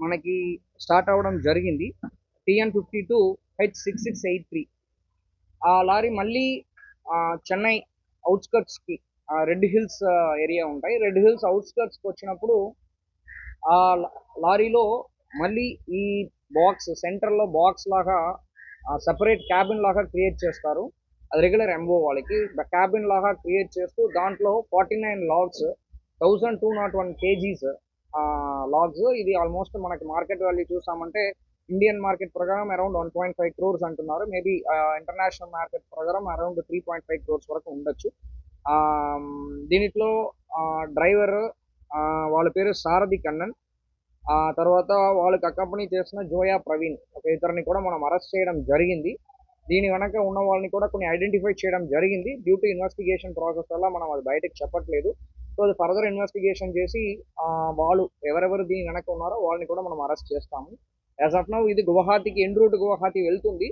మనకి స్టార్ట్ అవ్వడం జరిగింది. TN fifty two H six six eight three. ఆ లారీ మళ్ళీ చెన్నై అవుట్స్కర్ట్స్కి రెడ్ హిల్స్ ఏరియా ఉంటాయి. రెడ్ హిల్స్ అవుట్స్కర్ట్స్కి వచ్చినప్పుడు ఆ లారీలో మళ్ళీ ఈ బాక్స్ సెంటర్లో బాక్స్ లాగా సపరేట్ క్యాబిన్ లాగా క్రియేట్ చేస్తారు. అది రెగ్యులర్ ఎంఓ వాళ్ళకి. క్యాబిన్ లాగా క్రియేట్ చేస్తూ దాంట్లో forty nine logs thousand two not one KGs logs ఇది ఆల్మోస్ట్ మనకి మార్కెట్ వాల్యూ చూసామంటే ఇండియన్ మార్కెట్ ప్రకారం around one point five crores అంటున్నారు. మేబీ ఇంటర్నేషనల్ మార్కెట్ ప్రకారం around three point five crores వరకు ఉండొచ్చు. ఆ, దీనిట్లో డ్రైవర్ వాళ్ళ పేరు సారథి కన్నన్. ఆ తర్వాత వాళ్ళకి అకంపెనీ చేసిన జోయా ప్రవీణ్. ఒక ఇతరుని కూడా మనం అరెస్ట్ చేయడం జరిగింది. దీని వెనక ఉన్న వాళ్ళని కూడా కొన్ని ఐడెంటిఫై చేయడం జరిగింది. డ్యూ టు ఇన్వెస్టిగేషన్ ప్రాసెస్ వల్ల మనం అది బయటకు చెప్పట్లేదు. సో అది ఫర్దర్ ఇన్వెస్టిగేషన్ చేసి వాళ్ళు ఎవరెవరు దీని వెనక ఉన్నారో వాళ్ళని కూడా మనం అరెస్ట్ చేస్తాము. యాజ్ ఆఫ్ నౌ ఇది గువహాతికి ఎండ్ రూట్ గువహాతి వెళ్తుంది.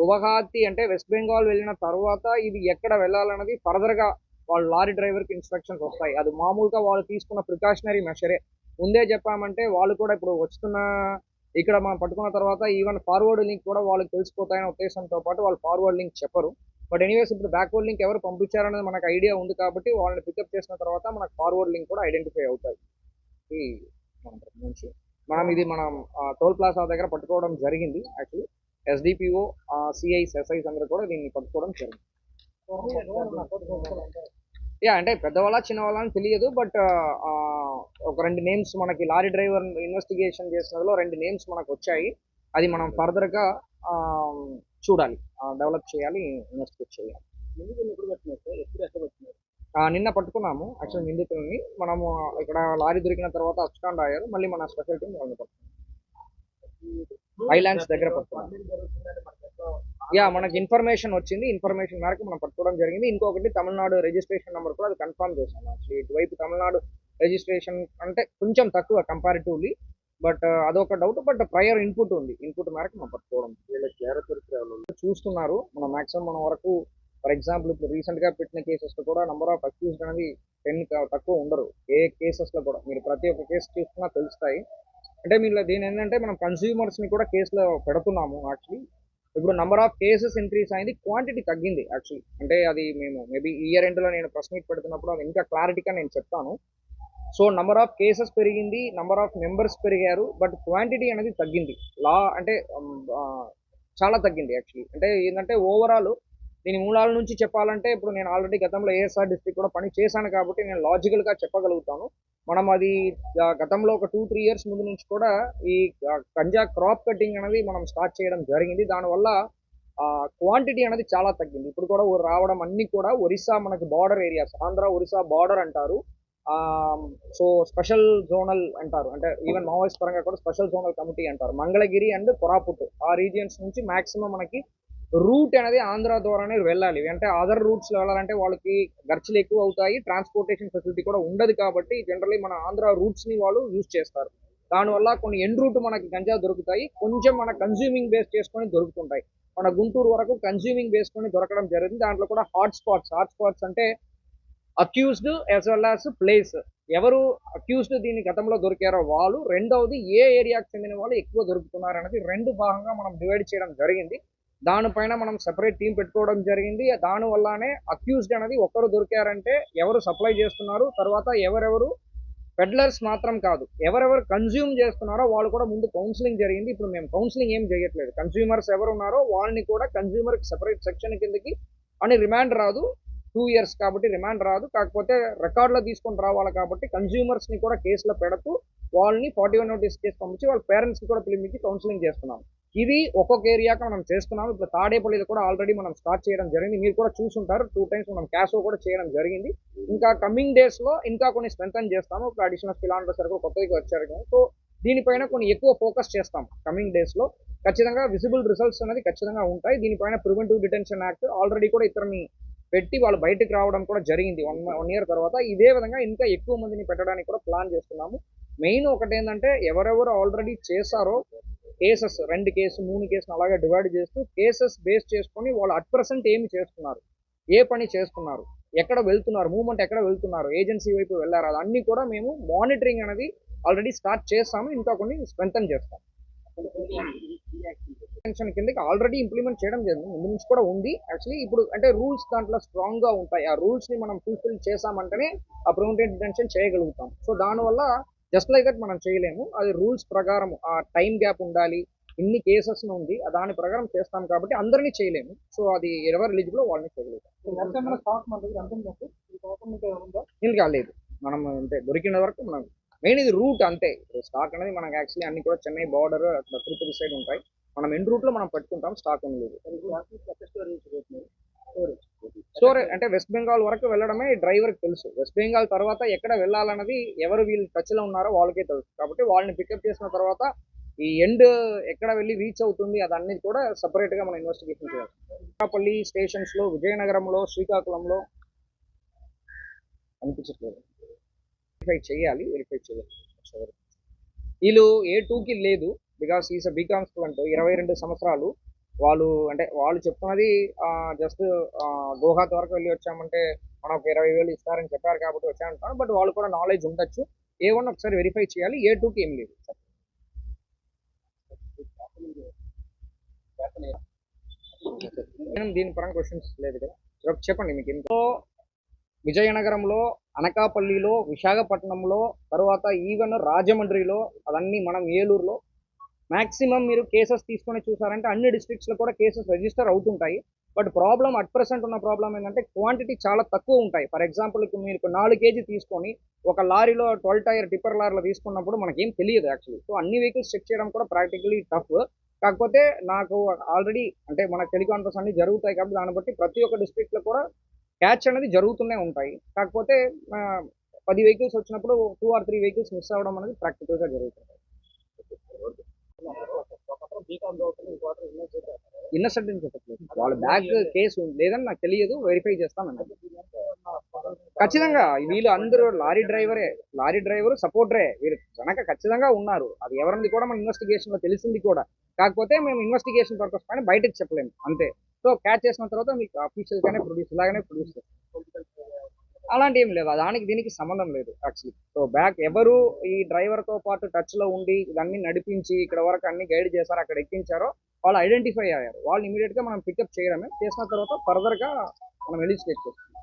గువహాతి అంటే వెస్ట్ బెంగాల్ వెళ్ళిన తర్వాత ఇది ఎక్కడ వెళ్ళాలన్నది ఫర్దర్గా వాళ్ళ లారీ డ్రైవర్కి ఇన్స్ట్రక్షన్స్ వస్తాయి. అది మామూలుగా వాళ్ళు తీసుకున్న ప్రికాషనరీ మెషరే ముందే చెప్పామంటే వాళ్ళు కూడా ఇప్పుడు వస్తున్న ఇక్కడ మనం పట్టుకున్న తర్వాత ఈవెన్ ఫార్వర్డ్ లింక్ కూడా వాళ్ళకి తెలిసిపోతాయనే ఉద్దేశంతో పాటు వాళ్ళు ఫార్వర్డ్ లింక్ చెప్పరు. బట్ ఎనీవేస్ ఇప్పుడు బ్యాక్వర్డ్ లింక్ ఎవరు పంపించారనేది మనకు ఐడియా ఉంది కాబట్టి వాళ్ళని పికప్ చేసిన తర్వాత మనకు ఫార్వర్డ్ లింక్ కూడా ఐడెంటిఫై అవుతాయి. నుంచి మనం ఇది మనం టోల్ ప్లాజా దగ్గర పట్టుకోవడం జరిగింది. యాక్చువల్లీ ఎస్డిపిఓ సిఐస్ ఎస్ఐస్ అందరూ కూడా దీన్ని పట్టుకోవడం జరిగింది. యా అంటే పెద్దవాళ్ళ చిన్నవాళ్ళ అని తెలియదు బట్ ఒక రెండు నేమ్స్ మనకి లారీ డ్రైవర్ ఇన్వెస్టిగేషన్ చేసినలో రెండు నేమ్స్ మనకు వచ్చాయి. అది మనం ఫర్దర్గా చూడాలి. డెవలప్ చేయాలి ఇన్వెస్టిగేట్ చేయాలి. నిన్న పట్టుకున్నాము. యాక్చువల్ నిందితుల్ని. మనము ఇక్కడ లారీ దొరికిన తర్వాత అబ్స్కాండ్ అయ్యారు మళ్ళీ మన స్పెషల్ టీం వాళ్ళని పట్టుకున్నాం. ఐలాండ్స్ దగ్గర పట్టుకున్నాం. యా మనకి ఇన్ఫర్మేషన్ వచ్చింది. ఇన్ఫర్మేషన్ మేరకు మనం పట్టుకోవడం జరిగింది. ఇంకొకటి తమిళనాడు రిజిస్ట్రేషన్ నెంబర్ కూడా అది కన్ఫర్మ్ చేశాను. యాక్చువల్లీ ఇటువైపు తమిళనాడు రిజిస్ట్రేషన్ అంటే కొంచెం తక్కువ కంపారిటివ్లీ బట్ అదొక డౌట్ బట్ ప్రయర్ ఇన్పుట్ ఉంది. ఇన్పుట్ మేరకు మనం పట్టుకోవడం. చూస్తున్నారు. మనం మాక్సిమం మన వరకు ఫర్ ఎగ్జాంపుల్ ఇప్పుడు రీసెంట్గా పెట్టిన కేసెస్లో కూడా నంబర్ ఆఫ్ అక్యూజ్డ్ అనేది టెన్ తక్కువ ఉండరు. ఏ కేసెస్లో కూడా. మీరు ప్రతి ఒక్క కేసు చూసుకున్నా తెలుస్తాయి. అంటే మీరు దీని ఏంటంటే మనం కన్స్యూమర్స్ని కూడా కేసులో పెడుతున్నాము యాక్చువల్లీ ఇప్పుడు నంబర్ ఆఫ్ కేసెస్ ఇంక్రీస్ అయింది క్వాంటిటీ తగ్గింది యాక్చువల్లీ అంటే అది మేము మేబీ ఇయర్ ఎండ్లో నేను ప్రెస్ మీట్ పెడుతున్నప్పుడు అది ఇంకా క్లారిటీగా నేను చెప్తాను. సో నంబర్ ఆఫ్ కేసెస్ పెరిగింది నంబర్ ఆఫ్ మెంబర్స్ పెరిగారు బట్ క్వాంటిటీ అనేది తగ్గింది. లా అంటే um, uh, చాలా తగ్గింది యాక్చువల్లీ అంటే ఏంటంటే ఓవరాల్ దీని మూలాల నుంచి చెప్పాలంటే ఇప్పుడు నేను ఆల్రెడీ గతంలో ఏఎస్ఆర్ డిస్ట్రిక్ట్ కూడా పని చేశాను కాబట్టి నేను లాజికల్గా చెప్పగలుగుతాను. మనం అది గతంలో ఒక టూ త్రీ ఇయర్స్ ముందు నుంచి కూడా ఈ కంజా క్రాప్ కటింగ్ అనేది మనం స్టార్ట్ చేయడం జరిగింది. దానివల్ల క్వాంటిటీ అనేది చాలా తగ్గింది. ఇప్పుడు కూడా రావడం అన్నీ కూడా ఒరిస్సా మనకి border areas Andhra Orissa border అంటారు. సో స్పెషల్ జోనల్ అంటారు. అంటే ఈవెన్ మావోయిస్ట్ పరంగా కూడా స్పెషల్ జోనల్ కమిటీ అంటారు. మంగళగిరి అండ్ కొరాపుట్ ఆ రీజియన్స్ నుంచి మాక్సిమం మనకి రూట్ అనేది ఆంధ్ర ద్వారానే వెళ్ళాలి. అంటే అదర్ రూట్స్ వెళ్ళాలంటే వాళ్ళకి ఖర్చులు ఎక్కువ అవుతాయి. ట్రాన్స్పోర్టేషన్ ఫెసిలిటీ కూడా ఉండదు కాబట్టి జనరల్లీ మన ఆంధ్ర రూట్స్ని వాళ్ళు యూజ్ చేస్తారు. దానివల్ల కొన్ని ఎండ్ రూట్ మనకి గంజా దొరుకుతాయి. కొంచెం మన కన్జ్యూమింగ్ బేస్ చేసుకొని దొరుకుతుంటాయి. మన గుంటూరు వరకు కన్జ్యూమింగ్ బేస్కొని దొరకడం జరిగింది. దాంట్లో కూడా హాట్ స్పాట్స్ హాట్ స్పాట్స్ అంటే accused as well as place. ఎవరు అక్యూజ్డ్ దీని గతంలో దొరికారో వాళ్ళు రెండవది ఏ ఏరియాకి చెందిన వాళ్ళు ఎక్కువ దొరుకుతున్నారు అనేది రెండు భాగంగా మనం డివైడ్ చేయడం జరిగింది. దానిపైన మనం సెపరేట్ టీం పెట్టుకోవడం జరిగింది. దాని వల్లనే అక్యూజ్డ్ అనేది ఒకరు దొరికారంటే ఎవరు సప్లై చేస్తున్నారు తర్వాత ఎవరెవరు పెడ్లర్స్ మాత్రం కాదు ఎవరెవరు కన్జ్యూమ్ చేస్తున్నారో వాళ్ళు కూడా ముందు కౌన్సిలింగ్ జరిగింది. ఇప్పుడు మేము కౌన్సిలింగ్ ఏం చేయట్లేదు. కన్జ్యూమర్స్ ఎవరు ఉన్నారో వాళ్ళని కూడా కన్జ్యూమర్ సెపరేట్ సెక్షన్ కిందకి అని రిమాండ్ రాదు. టూ ఇయర్స్ కాబట్టి రిమాండ్ రాదు. కాకపోతే రికార్డులో తీసుకొని రావాలి కాబట్టి కన్జ్యూమర్స్ని కూడా కేసులో పెడుతూ వాళ్ళని ఫార్టీ వన్ నోటీస్ కేసు పంపించి వాళ్ళ పేరెంట్స్ని కూడా పిలిపించి కౌన్సిలింగ్ చేస్తున్నాం. ఇది ఒక్కొక్క ఏరియాకి మనం చేస్తున్నాం. ఇప్పుడు తాడేపల్లిలో కూడా ఆల్రెడీ మనం స్టార్ట్ చేయడం జరిగింది. మీరు కూడా చూసుంటారు. టూ టైమ్స్ మనం క్యాష్ కూడా చేయడం జరిగింది. ఇంకా కమింగ్ డేస్లో ఇంకా కొన్ని స్ట్రెంగ్ చేస్తాము. ఇప్పుడు అడిషనల్ ఫిలాండర్ సరిగ్గా కొత్తగా వచ్చారు సో దీనిపైన కొన్ని ఎక్కువ ఫోకస్ చేస్తాం కమింగ్ డేస్లో ఖచ్చితంగా విజిబుల్ రిజల్ట్స్ అనేది ఖచ్చితంగా ఉంటాయి. దీనిపైన ప్రివెంటివ్ డిటెన్షన్ యాక్ట్ ఆల్రెడీ కూడా ఇతరుని పెట్టి వాళ్ళు బయటకు రావడం కూడా జరిగింది. వన్ వన్ ఇయర్ తర్వాత ఇదే విధంగా ఇంకా ఎక్కువ మందిని పెట్టడానికి కూడా ప్లాన్ చేస్తున్నాము. మెయిన్ ఒకటి ఏంటంటే ఎవరెవరు ఆల్రెడీ చేశారో కేసెస్ రెండు కేసు మూడు కేసులు అలాగే డివైడ్ చేస్తూ కేసెస్ బేస్ చేసుకొని వాళ్ళు అట్ పర్సెంట్ ఏమి చేస్తున్నారు? ఏ పని చేస్తున్నారు? ఎక్కడ వెళ్తున్నారు? మూవ్మెంట్ ఎక్కడ వెళ్తున్నారు? ఏజెన్సీ వైపు వెళ్ళారు? అన్నీ కూడా మేము మానిటరింగ్ అనేది ఆల్రెడీ స్టార్ట్ చేస్తాము ఇంకా కొన్ని స్ట్రెంగ్ చేస్తాము. పెన్షన్ కిందకి ఆల్రెడీ ఇంప్లిమెంట్ చేయడం జరిగింది. ముందు నుంచి కూడా ఉంది. యాక్చువల్లీ ఇప్పుడు అంటే రూల్స్ దాంట్లో స్ట్రాంగ్గా ఉంటాయి. ఆ రూల్స్ని మనం ఫుల్ఫిల్ చేసామంటేనే ఆ ప్రివెంటివ్ డిటెన్షన్ చేయగలుగుతాం. సో దానివల్ల జస్ట్ లైక్ దట్ మనం చేయలేము. అది రూల్స్ ప్రకారం ఆ టైం గ్యాప్ ఉండాలి. ఇన్ని కేసెస్ ఉంది. దాని ప్రకారం చేస్తాం కాబట్టి అందరినీ చేయలేము. సో అది ఎవరు ఎలిజిబుల్ వాళ్ళని చేయగలుగుతాం. దీనికి కాలేదు మనం అంటే దొరికిన వరకు మనం మెయిన్ ఇది రూట్ అంతే. స్టాక్ అనేది మనకి యాక్చువల్లీ అన్ని కూడా చెన్నై బార్డర్ అట్లా తిరుపతి సైడ్ ఉంటాయి. మనం ఎన్ రూట్లో మనం పెట్టుకుంటాం స్టాక్ ఏం లేదు స్టోరేజ్ అంటే వెస్ట్ బెంగాల్ వరకు వెళ్ళడమే డ్రైవర్కి తెలుసు. వెస్ట్ బెంగాల్ తర్వాత ఎక్కడ వెళ్ళాలన్నది ఎవరు వీళ్ళు టచ్లో ఉన్నారో వాళ్ళకే తెలుసు. కాబట్టి వాళ్ళని పికప్ చేసిన తర్వాత ఈ ఎండ్ ఎక్కడ వెళ్ళి రీచ్ అవుతుంది అదన్నీ కూడా సపరేట్గా మనం ఇన్వెస్టిగేషన్ చేయాలి. అనకాపల్లి స్టేషన్స్లో విజయనగరంలో శ్రీకాకుళంలో అనిపించట్లేదు. వెరిఫై చేయాలి వెరిఫై చేయాలి. వీళ్ళు ఏ టూకి లేదు. బికాస్ ఈస్ బీకామ్ స్టూడెంట్ ఇరవై రెండు సంవత్సరాలు వాళ్ళు అంటే వాళ్ళు చెప్తున్నది జస్ట్ గోహాత్ వరకు వెళ్ళి వచ్చామంటే మనకు ఇరవై వేలు ఇస్తారని చెప్పారు కాబట్టి వచ్చామంటాను బట్ వాళ్ళు కూడా నాలెడ్జ్ ఉండొచ్చు. ఏ వన్ ఒకసారి వెరిఫై చేయాలి. ఏ టూకి ఏం లేదు. సార్ దీని పరంగా క్వశ్చన్స్ లేదు కదా. చెప్పండి మీకు ఎంతో విజయనగరంలో అనకాపల్లిలో విశాఖపట్నంలో తర్వాత ఈవెన్ రాజమండ్రిలో అవన్నీ మనం ఏలూరులో మాక్సిమం మీరు కేసెస్ తీసుకొని చూసారంటే అన్ని డిస్ట్రిక్ట్స్లో కూడా కేసెస్ రిజిస్టర్ అవుతుంటాయి. బట్ ప్రాబ్లం అట్ ప్రెసెంట్ ఉన్న ప్రాబ్లం ఏంటంటే క్వాంటిటీ చాలా తక్కువ ఉంటాయి. ఫర్ ఎగ్జాంపుల్ మీరు నాలుగు కేజీ తీసుకొని ఒక లారీలో ట్వెల్వ్ టైర్ టిప్పర్ లారీలో తీసుకున్నప్పుడు మనకేం తెలియదు యాక్చువల్లీ సో అన్ని వెహికల్స్ చెక్ చేయడం కూడా ప్రాక్టికలీ టఫ్ కాకపోతే నాకు ఆల్రెడీ అంటే మన టెలికాన్ఫరెన్స్ అన్ని జరుగుతాయి కాబట్టి దాన్ని బట్టి ప్రతి ఒక్క డిస్ట్రిక్ట్లో కూడా క్యాచ్ అనేది జరుగుతూనే ఉంటాయి. కాకపోతే పది వెహికల్స్ వచ్చినప్పుడు two or three vehicles miss అవ్వడం అనేది ప్రాక్టికల్గా జరుగుతుంది. ఇన్నసెంట్ అని చెప్పట్లేదు వాళ్ళ బ్యాగ్ కేసు లేదని నాకు తెలియదు వెరిఫై చేస్తానండి ఖచ్చితంగా వీళ్ళు అందరూ లారీ డ్రైవరే లారీ డ్రైవర్ సపోర్టరే వీళ్ళు వెనక ఖచ్చితంగా ఉన్నారు. అది ఎవరిది కూడా మన ఇన్వెస్టిగేషన్లో తెలిసింది కూడా. కాకపోతే మేము ఇన్వెస్టిగేషన్ పర్పస్ పైన బయటకు చెప్పలేము. అంతే. సో క్యాచ్ చేసిన తర్వాత మీకు అఫీషియల్ గానే ప్రొడ్యూస్ ఇలాగనే ప్రొడ్యూస్ చేస్తాం. అలాంటి ఏం లేదు దానికి దీనికి సంబంధం లేదు యాక్చువల్లీ సో బ్యాక్ ఎవరు ఈ డ్రైవర్తో పాటు టచ్లో ఉండి ఇవన్నీ నడిపించి ఇక్కడ వరకు అన్ని గైడ్ చేశారు అక్కడ ఎక్కించారో వాళ్ళు ఐడెంటిఫై అయ్యారు. వాళ్ళు ఇమీడియట్గా మనం పికప్ చేయడమే. చేసిన తర్వాత ఫర్దర్గా మనం ఎలిజిస్టేట్ చేస్తాం.